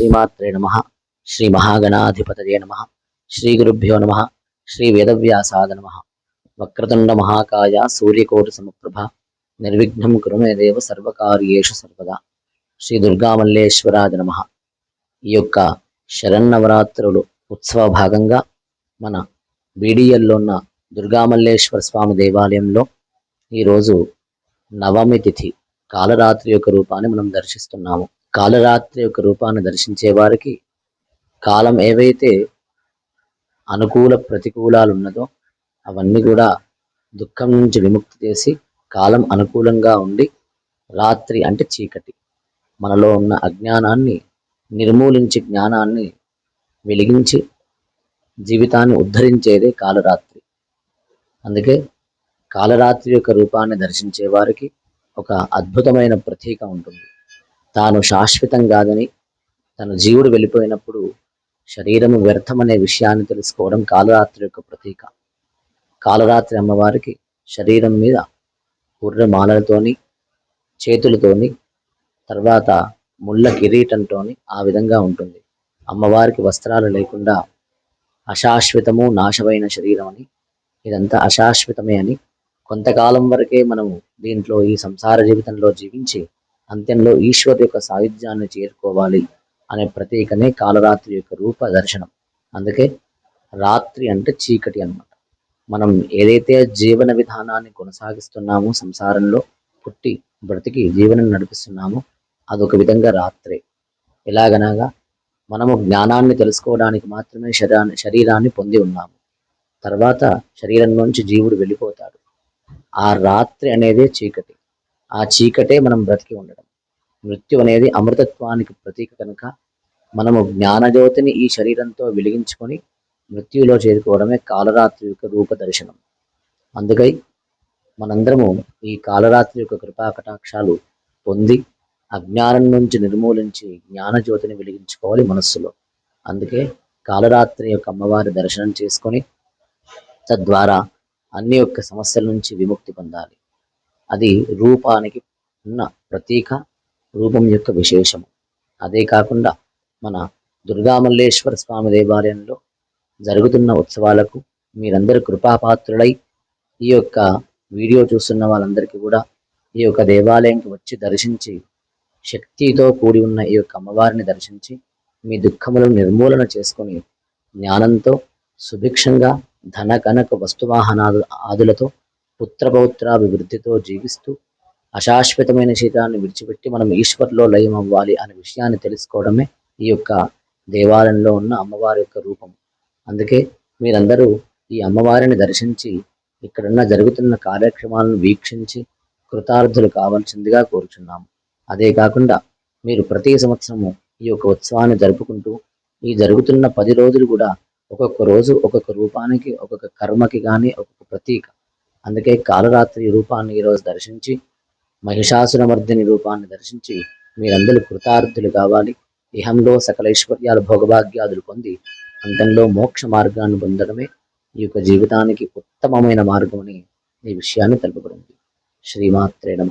శ్రీమాత్రే నమ. శ్రీ మహాగణాధిపతయే నమ. శ్రీ గురుభ్యో నమ. శ్రీ వేదవ్యాసాద నమ. వక్రతుండ మహాకాయ సూర్యకోటి సమప్రభ. నిర్విఘ్నం కురుమే దేవ సర్వకార్యేషు సర్వదా. శ్రీ దుర్గామల్లేశ్వరాద నమ. ఈ యొక్క శరన్నవరాత్రులు ఉత్సవ భాగంగా మన బీడిఎల్లో ఉన్న దుర్గామల్లేశ్వర స్వామి దేవాలయంలో ఈరోజు నవమి తిథి కాలరాత్రి యొక్క రూపాన్ని మనం దర్శిస్తున్నాము. కాలరాత్రి యొక్క రూపాన్ని దర్శించే వారికి కాలం ఏవైతే అనుకూల ప్రతికూలాలు ఉన్నదో అవన్నీ కూడా దుఃఖం నుంచి విముక్తి చేసి కాలం అనుకూలంగా ఉండి రాత్రి అంటే చీకటి. మనలో ఉన్న అజ్ఞానాన్ని నిర్మూలించి జ్ఞానాన్ని వెలిగించి జీవితాన్ని ఉద్ధరించేదే కాలరాత్రి. అందుకే కాలరాత్రి యొక్క రూపాన్ని దర్శించే వారికి ఒక అద్భుతమైన ప్రతీక ఉంటుంది. తాను శాశ్వతం కాదని తన జీవుడు వెళ్ళిపోయినప్పుడు శరీరము వ్యర్థమనే విషయాన్ని తెలుసుకోవడం కాలరాత్రి యొక్క ప్రతీక. కాలరాత్రి అమ్మవారికి శరీరం మీద మాలలతోని చేతులతోని తర్వాత ముళ్ళ కిరీటంతోని ఆ విధంగా ఉంటుంది. అమ్మవారికి వస్త్రాలు లేకుండా అశాశ్వతము నాశమైన శరీరం అని ఇదంతా అశాశ్వతమే అని కొంతకాలం వరకే మనము దీంట్లో ఈ సంసార జీవితంలో జీవించి అంత్యంలో ఈశ్వర్ యొక్క సాయుధ్యాన్ని చేరుకోవాలి అనే ప్రతీకనే కాలరాత్రి యొక్క రూప దర్శనం. అందుకే రాత్రి అంటే చీకటి అనమాట మనం ఏదైతే జీవన విధానాన్ని కొనసాగిస్తున్నామో సంసారంలో పుట్టి బ్రతికి జీవనం నడిపిస్తున్నామో అదొక విధంగా రాత్రే. ఎలాగనగా మనము జ్ఞానాన్ని తెలుసుకోవడానికి మాత్రమే శరీరాన్ని శరీరాన్ని పొంది ఉన్నాము. తర్వాత శరీరం నుంచి జీవుడు వెళ్ళిపోతాడు. ఆ రాత్రి అనేదే చీకటి. ఆ చీకటే మనం బ్రతికి ఉండడం. మృత్యు అనేది అమృతత్వానికి ప్రతీక కనుక మనము జ్ఞానజ్యోతిని ఈ శరీరంతో వెలిగించుకొని మృత్యులో చేరుకోవడమే కాలరాత్రి యొక్క రూప దర్శనం. అందుకై మనందరము ఈ కాలరాత్రి యొక్క కృపా కటాక్షాలు పొంది అజ్ఞానం నుంచి నిర్మూలించి జ్ఞానజ్యోతిని వెలిగించుకోవాలి మనస్సులో. అందుకే కాలరాత్రి యొక్క అమ్మవారి దర్శనం చేసుకొని తద్వారా అన్ని యొక్క సమస్యల నుంచి విముక్తి పొందాలి. అది రూపానికి ఉన్న ప్రతీక రూపం యొక్క విశేషము. అదే కాకుండా మన దుర్గామల్లేశ్వర స్వామి దేవాలయంలో జరుగుతున్న ఉత్సవాలకు మీరందరూ కృపాపాత్రులై ఈ యొక్క వీడియో చూస్తున్న వాళ్ళందరికీ కూడా ఈ యొక్క దేవాలయంకి వచ్చి దర్శించి శక్తితో కూడి ఉన్న ఈ యొక్క అమ్మవారిని దర్శించి మీ దుఃఖములను నిర్మూలన చేసుకొని జ్ఞానంతో సుభిక్షంగా ధన కనక వస్తువాహనాదు ఆదులతో పుత్రపౌత్రాభివృద్ధితో జీవిస్తూ అశాశ్వతమైన శీతాన్ని విడిచిపెట్టి మనం ఈశ్వర్లో లయం అవ్వాలి అనే విషయాన్ని తెలుసుకోవడమే ఈ యొక్క దేవాలయంలో ఉన్న అమ్మవారి యొక్క రూపం. అందుకే మీరందరూ ఈ అమ్మవారిని దర్శించి ఇక్కడున్న జరుగుతున్న కార్యక్రమాలను వీక్షించి కృతార్థులు కావాల్సిందిగా కోరుచున్నాము. అదే కాకుండా మీరు ప్రతి సంవత్సరము ఈ యొక్క ఉత్సవాన్ని జరుపుకుంటూ ఈ జరుగుతున్న పది రోజులు కూడా ఒక్కొక్క రోజు ఒక్కొక్క రూపానికి ఒక్కొక్క కర్మకి కానీ ఒక్కొక్క ప్రతీక అందుకే కాలరాత్రి రూపాన్ని ఈరోజు దర్శించి మహిషాసురమర్దిని రూపాన్ని దర్శించి మీరందరూ కృతార్థులు కావాలి. ఇహంలో సకలైశ్వర్యాలు భోగభాగ్యాదులు పొంది అంతంలో మోక్ష మార్గాన్ని పొందడమే ఈ యొక్క జీవితానికి ఉత్తమమైన మార్గం అని ఈ విషయాన్ని తెలుపబడింది. శ్రీమాత్రే నమ.